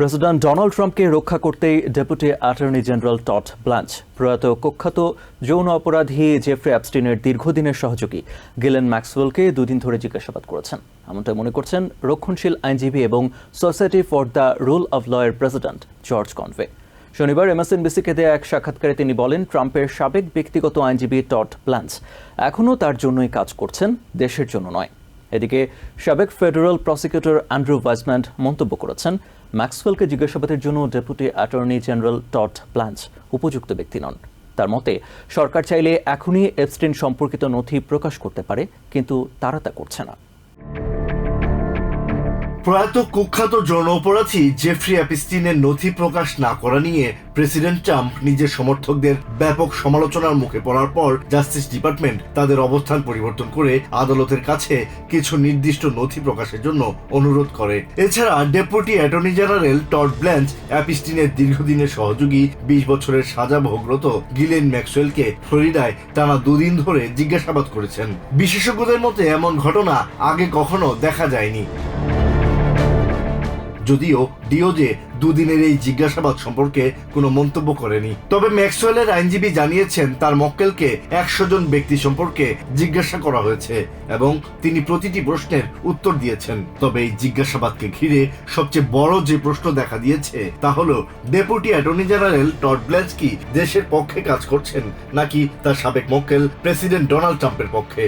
President Donald ট্রাম্পকে রক্ষা করতেই deputy attorney general Todd Blanche. প্রয়াত কুখ্যাত যৌন অপরাধী জেফ্রি অ্যাপস্টিনের দীর্ঘদিনের সহযোগী গিলেন ম্যাক্সওয়েলকে দুদিন ধরে জিজ্ঞাসাবাদ করেছেন। এমনটাই মনে করছেন রক্ষণশীল আইনজীবী এবং society for the rule of লয়ের president George Conway. শনিবার এমএসএনবিসিকে দেয়া এক সাক্ষাৎকারে তিনি বলেন, ট্রাম্পের সাবেক ব্যক্তিগত আইনজীবী টট প্ল্যান্স এখনও তার জন্যই কাজ করছেন, দেশের জন্য নয়। এদিকে সাবেক ফেডারেল প্রসিকিউটর অ্যান্ড্রু ভাইসম্যান্ড মন্তব্য করেছেন, ম্যাক্সওয়েলকে জিজ্ঞাসাবাদের জন্য deputy attorney general Todd Blanche উপযুক্ত ব্যক্তি নন। তার মতে, সরকার চাইলে এখনই এপস্টিন সম্পর্কিত নথি প্রকাশ করতে পারে, কিন্তু তারা তা করছে না। প্রয়াত কুখ্যাত যৌন অপরাধী জেফ্রি অ্যাপিস্টিনের নথি প্রকাশ না করা নিয়ে প্রেসিডেন্ট ট্রাম্প নিজের সমর্থকদের ব্যাপক সমালোচনার মুখে পড়ার পর জাস্টিস ডিপার্টমেন্ট তাদের অবস্থান পরিবর্তন করে আদালতের কাছে কিছু নির্দিষ্ট নথি প্রকাশের জন্য অনুরোধ করে। এছাড়া deputy attorney general Todd Blanche অ্যাপিস্টিনের দীর্ঘদিনের সহযোগী, বিশ বছরের সাজা ভোগরত গিলেন ম্যাক্সওয়েলকে ফ্লোরিডায় টানা দুদিন ধরে জিজ্ঞাসাবাদ করেছেন। বিশেষজ্ঞদের মতে এমন ঘটনা আগে কখনো দেখা যায়নি। যদিও ডিওজে দুদিনের এই জিজ্ঞাসাবাদ সম্পর্কে কোনো মন্তব্য করেনি। তবে ম্যাক্সওয়েলের আইনজীবী জানিয়েছেন, তার মক্কেলকে একশো জন ব্যক্তি সম্পর্কে জিজ্ঞাসা করা হয়েছে এবং তিনি প্রতিটি প্রশ্নের উত্তর দিয়েছেন। তবে এই জিজ্ঞাসাবাদকে ঘিরে সবচেয়ে বড় যে প্রশ্ন দেখা দিয়েছে, তা হলো, deputy attorney general Todd Blanche কি দেশের পক্ষে কাজ করছেন নাকি তার সাবেক মক্কেল প্রেসিডেন্ট ডোনাল্ড ট্রাম্পের পক্ষে?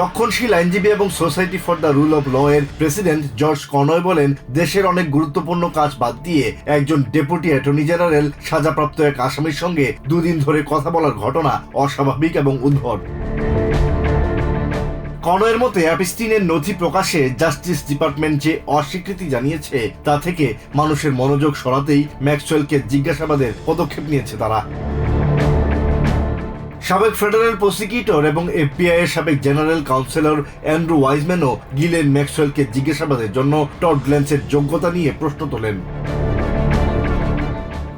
রক্ষণশীল আইনজীবী এবং society for the rule of law এর প্রেসিডেন্ট জর্জ কনয় বলেন, দেশের অনেক গুরুত্বপূর্ণ কাজ বাদ দিয়ে একজন ডেপুটি অ্যাটর্নি জেনারেল সাজাপ্রাপ্ত এক আসামির সঙ্গে দুদিন ধরে কথা বলার ঘটনা অস্বাভাবিক এবং উদ্ভট কনয়ের মতে, অ্যাপিস্টিনের নথি প্রকাশে জাস্টিস ডিপার্টমেন্ট যে অস্বীকৃতি জানিয়েছে, তা থেকে মানুষের মনোযোগ সরাতেই ম্যাক্সওয়েলকে জিজ্ঞাসাবাদের পদক্ষেপ নিয়েছে তারা। সাবেক ফেডারেল প্রসিকিউটর এবং এফবিআই এর সাবেক জেনারেল কাউন্সিলর অ্যান্ড্রু ওয়াইজম্যানও গিলেন ম্যাক্সওয়েলকে জিজ্ঞাসাবাদের জন্য টড গ্ল্যান্সের যোগ্যতা নিয়ে প্রশ্ন তোলেন।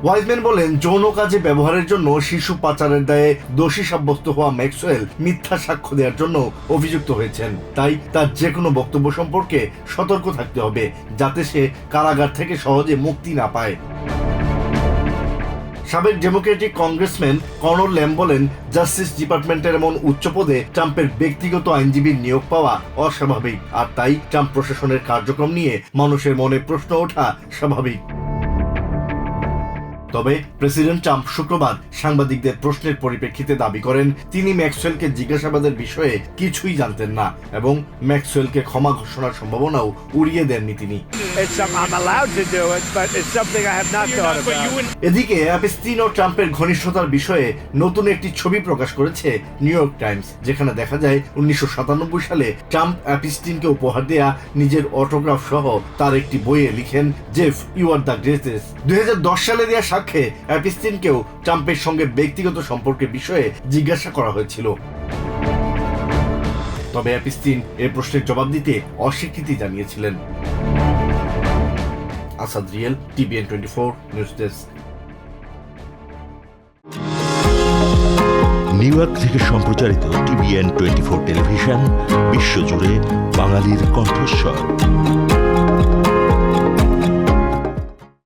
ওয়াইজম্যান বলেন, যৌন কাজে ব্যবহারের জন্য শিশু পাচারের দায়ে দোষী সাব্যস্ত হওয়া ম্যাক্সওয়েল মিথ্যা সাক্ষ্য দেওয়ার জন্য অভিযুক্ত হয়েছেন। তাই তার যে কোনো বক্তব্য সম্পর্কে সতর্ক থাকতে হবে, যাতে সে কারাগার থেকে সহজে মুক্তি না পায়। সাবেক ডেমোক্রেটিক কংগ্রেসম্যান কর্নল ল্যাম বলেন, জাস্টিস ডিপার্টমেন্টের এমন উচ্চ পদে ট্রাম্পের ব্যক্তিগত আইনজীবীর নিয়োগ পাওয়া অস্বাভাবিক। আর তাই ট্রাম্প প্রশাসনের কার্যক্রম নিয়ে মানুষের মনে প্রশ্ন ওঠা স্বাভাবিক। তবে প্রেসিডেন্ট ট্রাম্প শুক্রবার সাংবাদিকদের প্রশ্নের পরিপ্রেক্ষিতে দাবি করেন তিনি ম্যাক্সওয়েলকে জিজ্ঞাসাবাদের বিষয়ে কিছুই জানতেন না এবং ম্যাক্সওয়েলকে ক্ষমা ঘোষণার সম্ভাবনাও উড়িয়ে দেননি তিনি. এদিকে অ্যাপস্টিন ও ট্রাম্পের ঘনিষ্ঠতার বিষয়ে নতুন একটি ছবি প্রকাশ করেছে নিউ ইয়র্ক টাইমস যেখানে দেখা যায় উনিশশো সাতানব্বই সালে ট্রাম্প অ্যাপিস্টিনকে উপহার দেয়া নিজের অটোগ্রাফ সহ তার একটি বইয়ে লিখেন Jeff you are the greatest দুই সালে দেওয়া সাক্ষ্যে অ্যাপিস্টিনকেও ট্রাম্পের সঙ্গে ব্যক্তিগত সম্পর্কের বিষয়ে জিজ্ঞাসা করা হয়েছিল। তবে অ্যাপিস্টিন এ প্রশ্নের জবাব দিতে অস্বীকৃতি জানিয়েছিলেন। Asad real, TVN twenty four, news desk. New York থেকে সম্প্রচারিত টিভিএন টোয়েন্টি ফোর টেলিভিশন, বিশ্বজুড়ে বাঙালির কণ্ঠস্বর।